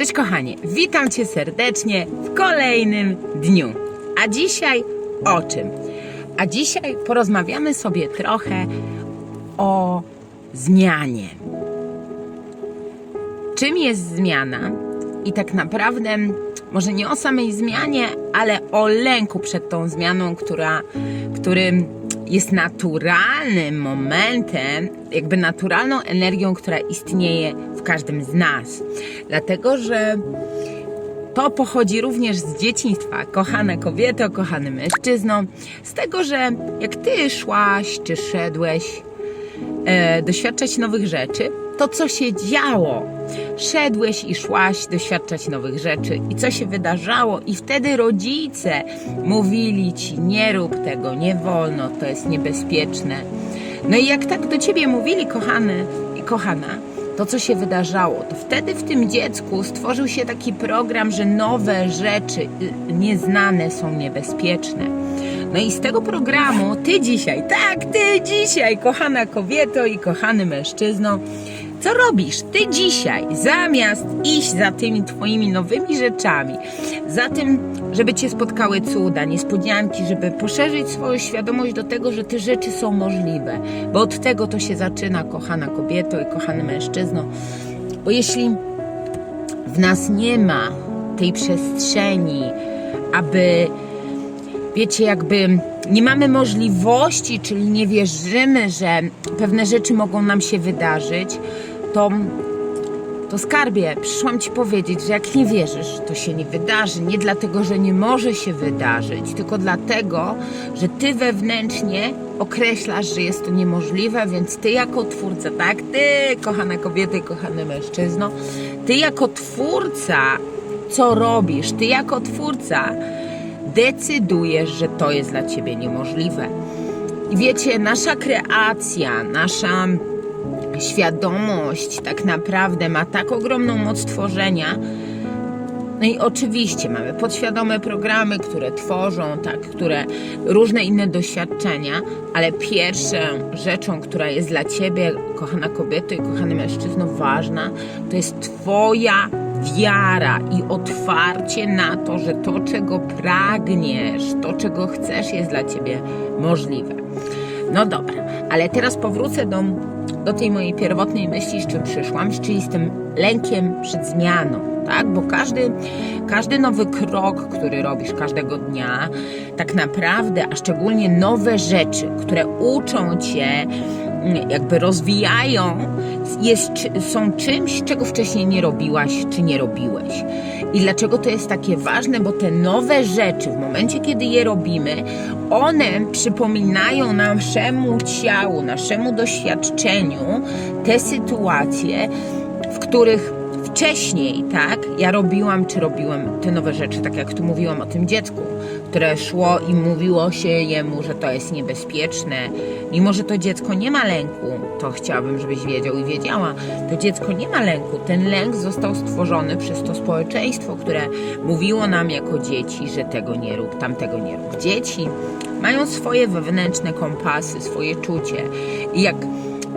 Cześć kochanie, witam Cię serdecznie w kolejnym dniu. A dzisiaj o czym? A dzisiaj porozmawiamy sobie trochę o zmianie. Czym jest zmiana? I tak naprawdę może nie o samej zmianie, ale o lęku przed tą zmianą, która, którym jest naturalnym momentem, jakby naturalną energią, która istnieje w każdym z nas. Dlatego, że to pochodzi również z dzieciństwa, kochana kobieto, kochany mężczyzno, z tego, że jak ty szłaś czy szedłeś e, doświadczać nowych rzeczy, to co się działo? Szedłeś i szłaś doświadczać nowych rzeczy i co się wydarzało, i wtedy rodzice mówili ci: nie rób tego, nie wolno, to jest niebezpieczne. No i jak tak do ciebie mówili, kochany i kochana, to co się wydarzało, to wtedy w tym dziecku stworzył się taki program, że nowe rzeczy y, nieznane są niebezpieczne. No i z tego programu ty dzisiaj, tak, ty dzisiaj, kochana kobieto i kochany mężczyzno, co robisz? Ty dzisiaj, zamiast iść za tymi twoimi nowymi rzeczami, za tym, żeby cię spotkały cuda, niespodzianki, żeby poszerzyć swoją świadomość do tego, że te rzeczy są możliwe, bo od tego to się zaczyna, kochana kobieto i kochany mężczyzno. Bo jeśli w nas nie ma tej przestrzeni, aby wiecie, jakby nie mamy możliwości, czyli nie wierzymy, że pewne rzeczy mogą nam się wydarzyć, to, to skarbie, przyszłam ci powiedzieć, że jak nie wierzysz, to się nie wydarzy. Nie dlatego, że nie może się wydarzyć, tylko dlatego, że ty wewnętrznie określasz, że jest to niemożliwe, więc ty jako twórca, tak, ty, kochana kobieta i kochany mężczyzno, ty jako twórca, co robisz? Ty jako twórca decydujesz, że to jest dla ciebie niemożliwe. I wiecie, nasza kreacja, nasza świadomość tak naprawdę ma tak ogromną moc tworzenia. No i oczywiście mamy podświadome programy, które tworzą, tak, które różne inne doświadczenia, ale pierwszą rzeczą, która jest dla ciebie, kochana kobieto i kochany mężczyzno, ważna, to jest twoja wiara i otwarcie na to, że to, czego pragniesz, to, czego chcesz, jest dla ciebie możliwe. No dobra, ale teraz powrócę do, do tej mojej pierwotnej myśli, z czym przyszłam, czyli z tym lękiem przed zmianą, tak? Bo każdy, każdy nowy krok, który robisz każdego dnia, tak naprawdę, a szczególnie nowe rzeczy, które uczą cię, jakby rozwijają, jest, są czymś, czego wcześniej nie robiłaś czy nie robiłeś. I dlaczego to jest takie ważne? Bo te nowe rzeczy, w momencie kiedy je robimy, one przypominają naszemu ciału, naszemu doświadczeniu te sytuacje, w których wcześniej, tak, ja robiłam czy robiłem te nowe rzeczy, tak jak tu mówiłam o tym dziecku, które szło i mówiło się jemu, że to jest niebezpieczne. Mimo, że to dziecko nie ma lęku, to chciałabym, żebyś wiedział i wiedziała, to dziecko nie ma lęku. Ten lęk został stworzony przez to społeczeństwo, które mówiło nam jako dzieci, że tego nie rób, tamtego nie rób. Dzieci mają swoje wewnętrzne kompasy, swoje czucie. I jak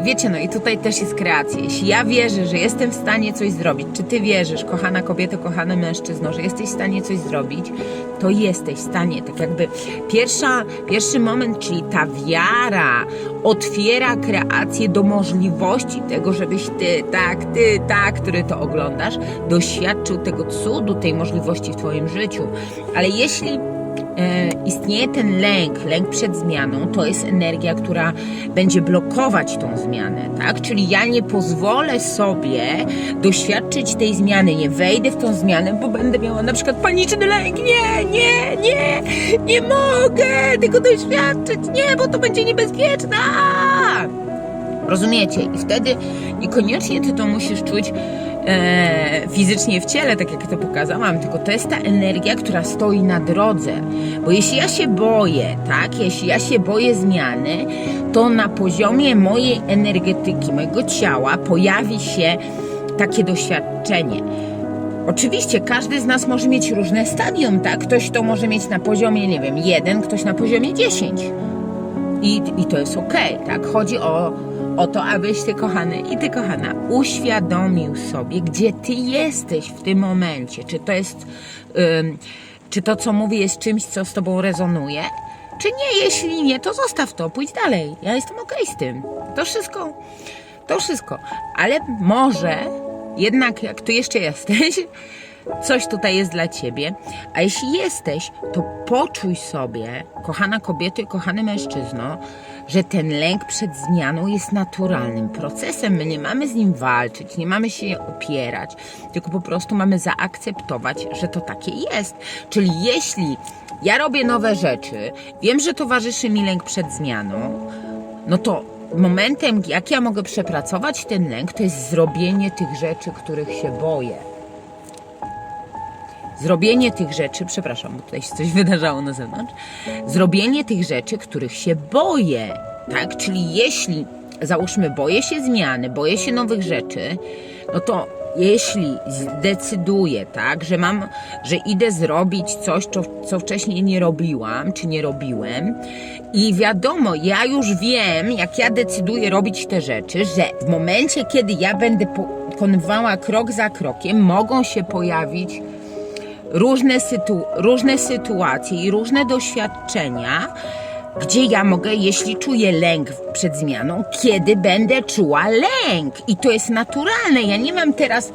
Wiecie, no i tutaj też jest kreacja. Jeśli ja wierzę, że jestem w stanie coś zrobić, czy ty wierzysz, kochana kobieta, kochany mężczyzno, że jesteś w stanie coś zrobić, to jesteś w stanie. Tak jakby pierwsza, pierwszy moment, czyli ta wiara otwiera kreację do możliwości tego, żebyś ty, tak, ty, tak, który to oglądasz, doświadczył tego cudu, tej możliwości w twoim życiu. Ale jeśli istnieje ten lęk, lęk przed zmianą, to jest energia, która będzie blokować tą zmianę, tak? Czyli ja nie pozwolę sobie doświadczyć tej zmiany, nie wejdę w tą zmianę, bo będę miała na przykład paniczny lęk. Nie, nie, nie, nie mogę tego doświadczyć, nie, bo to będzie niebezpieczne. Rozumiecie? I wtedy niekoniecznie ty to musisz czuć e, fizycznie w ciele, tak jak to pokazałam, tylko to jest ta energia, która stoi na drodze. Bo jeśli ja się boję, tak, jeśli ja się boję zmiany, to na poziomie mojej energetyki, mojego ciała pojawi się takie doświadczenie. Oczywiście każdy z nas może mieć różne stadium, tak? Ktoś to może mieć na poziomie, nie wiem, jeden, ktoś na poziomie 10. I, i to jest ok, tak? Chodzi o, o to, abyś ty, kochany i ty, kochana, uświadomił sobie, gdzie ty jesteś w tym momencie. Czy to jest, ym, czy to, co mówię, jest czymś, co z tobą rezonuje? Czy nie? Jeśli nie, to zostaw to, pójdź dalej. Ja jestem okej z tym. To wszystko, to wszystko. Ale może jednak, jak tu jeszcze jesteś, coś tutaj jest dla ciebie. A jeśli jesteś, to poczuj sobie, kochana kobieto i kochany mężczyzno, że ten lęk przed zmianą jest naturalnym procesem. My nie mamy z nim walczyć, nie mamy się opierać, tylko po prostu mamy zaakceptować, że to takie jest. Czyli jeśli ja robię nowe rzeczy, wiem, że towarzyszy mi lęk przed zmianą, no to momentem, jak ja mogę przepracować ten lęk, to jest zrobienie tych rzeczy, których się boję. Zrobienie tych rzeczy, przepraszam, bo tutaj się coś wydarzało na zewnątrz. Zrobienie tych rzeczy, których się boję, tak? Czyli jeśli, załóżmy, boję się zmiany, boję się nowych rzeczy, no to jeśli zdecyduję, tak, że mam, że idę zrobić coś, co, co wcześniej nie robiłam, czy nie robiłem, i wiadomo, ja już wiem, jak ja decyduję robić te rzeczy, że w momencie, kiedy ja będę pokonywała krok za krokiem, mogą się pojawić różne, sytu, różne sytuacje i różne doświadczenia, gdzie ja mogę, jeśli czuję lęk przed zmianą, kiedy będę czuła lęk. I to jest naturalne. Ja nie mam teraz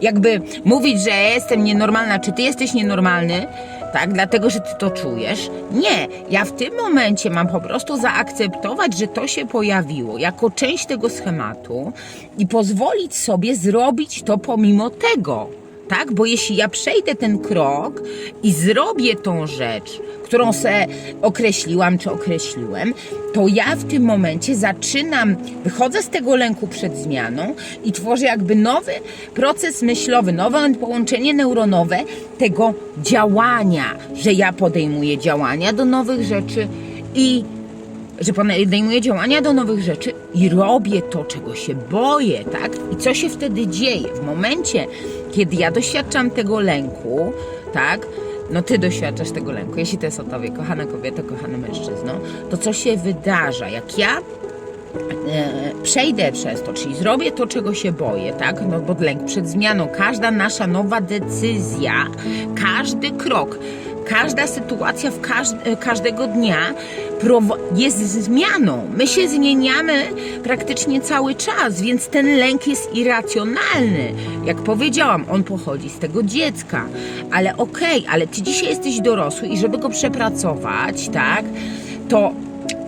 jakby mówić, że jestem nienormalna, czy ty jesteś nienormalny, tak, dlatego, że ty to czujesz. Nie, ja w tym momencie mam po prostu zaakceptować, że to się pojawiło jako część tego schematu i pozwolić sobie zrobić to pomimo tego tak? Bo jeśli ja przejdę ten krok i zrobię tą rzecz, którą se określiłam czy określiłem, to ja w tym momencie zaczynam, wychodzę z tego lęku przed zmianą i tworzę jakby nowy proces myślowy, nowe połączenie neuronowe tego działania, że ja podejmuję działania do nowych rzeczy i że podejmuję działania do nowych rzeczy i robię to, czego się boję, tak? I co się wtedy dzieje? W momencie, kiedy ja doświadczam tego lęku, tak? No ty doświadczasz tego lęku. Jeśli to jest o tobie, kochana kobieta, kochany mężczyzno, to co się wydarza? Jak ja e, przejdę przez to, czyli zrobię to, czego się boję, tak? No bo lęk przed zmianą, każda nasza nowa decyzja, każdy krok, każda sytuacja w każ każdego dnia jest zmianą. My się zmieniamy praktycznie cały czas, więc ten lęk jest irracjonalny. Jak powiedziałam, on pochodzi z tego dziecka. Ale okej, okay, ale ty dzisiaj jesteś dorosły i żeby go przepracować, tak, to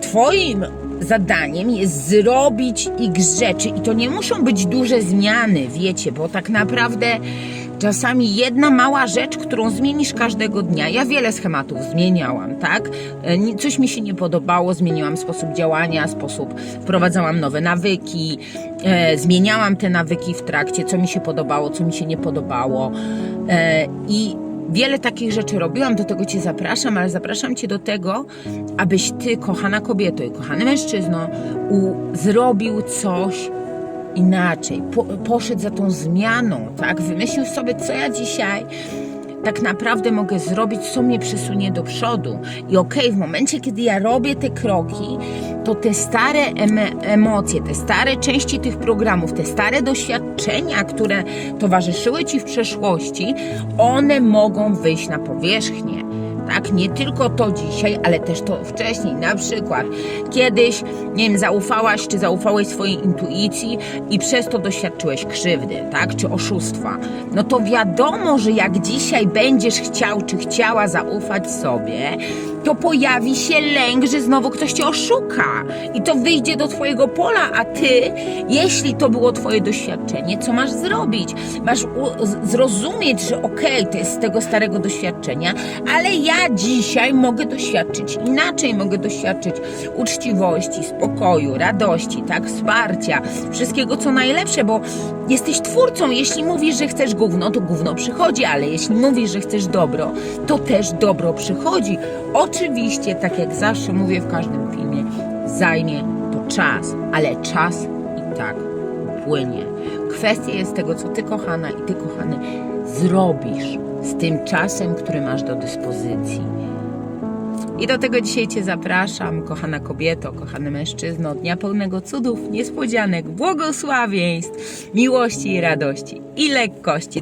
twoim zadaniem jest zrobić x rzeczy i to nie muszą być duże zmiany, wiecie, bo tak naprawdę Czasami jedna mała rzecz, którą zmienisz każdego dnia. Ja wiele schematów zmieniałam, tak? E, coś mi się nie podobało, zmieniłam sposób działania, sposób, wprowadzałam nowe nawyki, e, zmieniałam te nawyki w trakcie, co mi się podobało, co mi się nie podobało. E, I wiele takich rzeczy robiłam, do tego Cię zapraszam, ale zapraszam Cię do tego, abyś Ty, kochana kobieto i kochany mężczyzno, u, zrobił coś, inaczej, po, poszedł za tą zmianą, tak? Wymyślił sobie, co ja dzisiaj tak naprawdę mogę zrobić, co mnie przesunie do przodu. I okej, okay, w momencie, kiedy ja robię te kroki, to te stare emocje, te stare części tych programów, te stare doświadczenia, które towarzyszyły ci w przeszłości, one mogą wyjść na powierzchnię tak? Nie tylko to dzisiaj, ale też to wcześniej. Na przykład kiedyś, nie wiem, zaufałaś czy zaufałeś swojej intuicji i przez to doświadczyłeś krzywdy, tak? Czy oszustwa. No to wiadomo, że jak dzisiaj będziesz chciał czy chciała zaufać sobie, to pojawi się lęk, że znowu ktoś cię oszuka i to wyjdzie do twojego pola, a ty, jeśli to było twoje doświadczenie, co masz zrobić? Masz zrozumieć, że okej, okay, to jest z tego starego doświadczenia, ale ja dzisiaj mogę doświadczyć inaczej, mogę doświadczyć uczciwości, spokoju, radości, tak, wsparcia, wszystkiego co najlepsze, bo jesteś twórcą. Jeśli mówisz, że chcesz gówno, to gówno przychodzi, ale jeśli mówisz, że chcesz dobro, to też dobro przychodzi. Oczywiście, tak jak zawsze mówię w każdym filmie, zajmie to czas, ale czas i tak płynie. Kwestia jest tego, co ty, kochana i ty, kochany, zrobisz z tym czasem, który masz do dyspozycji. I do tego dzisiaj Cię zapraszam, kochana kobieto, kochany mężczyzno, dnia pełnego cudów, niespodzianek, błogosławieństw, miłości i radości i lekkości.